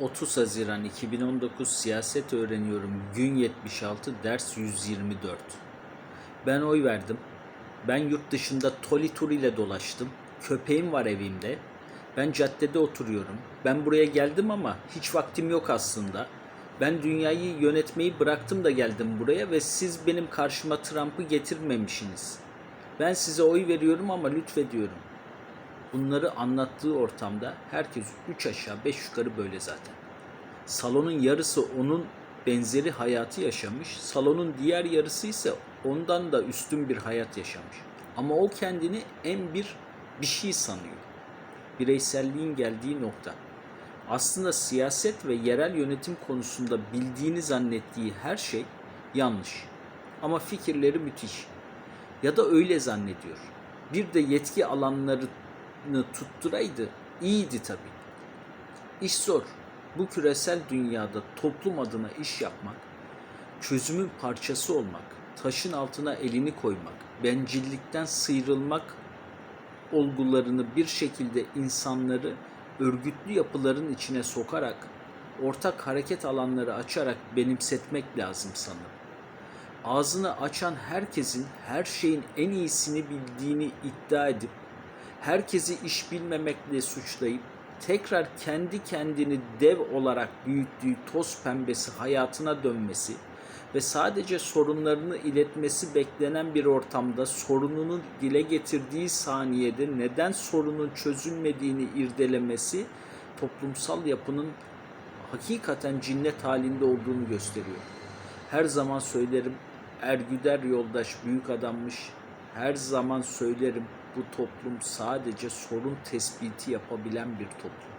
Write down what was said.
30 Haziran 2019 Siyaset Öğreniyorum Gün 76 Ders 124 Ben oy verdim. Ben yurt dışında Toli Tur ile dolaştım. Köpeğim var evimde. Ben caddede oturuyorum. Ben buraya geldim ama hiç vaktim yok aslında. Ben dünyayı yönetmeyi bıraktım da geldim buraya ve siz benim karşıma Trump'ı getirmemişsiniz. Ben size oy veriyorum ama lütfediyorum. Bunları anlattığı ortamda herkes üç aşağı beş yukarı böyle zaten. Salonun yarısı onun benzeri hayatı yaşamış, salonun diğer yarısı ise ondan da üstün bir hayat yaşamış. Ama o kendini en bir bir şey sanıyor. Bireyselliğin geldiği nokta. Aslında siyaset ve yerel yönetim konusunda bildiğini zannettiği her şey yanlış. Ama fikirleri müthiş. Ya da öyle zannediyor. Bir de yetki alanlarını tutturaydı iyiydi tabii. İş zor. Bu küresel dünyada toplum adına iş yapmak, çözümün parçası olmak, taşın altına elini koymak, bencillikten sıyrılmak olgularını bir şekilde insanları örgütlü yapıların içine sokarak, ortak hareket alanları açarak benimsetmek lazım sanırım. Ağzını açan herkesin her şeyin en iyisini bildiğini iddia edip, herkesi iş bilmemekle suçlayıp, tekrar kendi kendini dev olarak büyüttüğü toz pembesi hayatına dönmesi ve sadece sorunlarını iletmesi beklenen bir ortamda sorununu dile getirdiği saniyede neden sorunun çözülmediğini irdelemesi toplumsal yapının hakikaten cinnet halinde olduğunu gösteriyor. Her zaman söylerim Ergüder yoldaş büyük adammış. Her zaman söylerim bu toplum sadece sorun tespiti yapabilen bir toplum.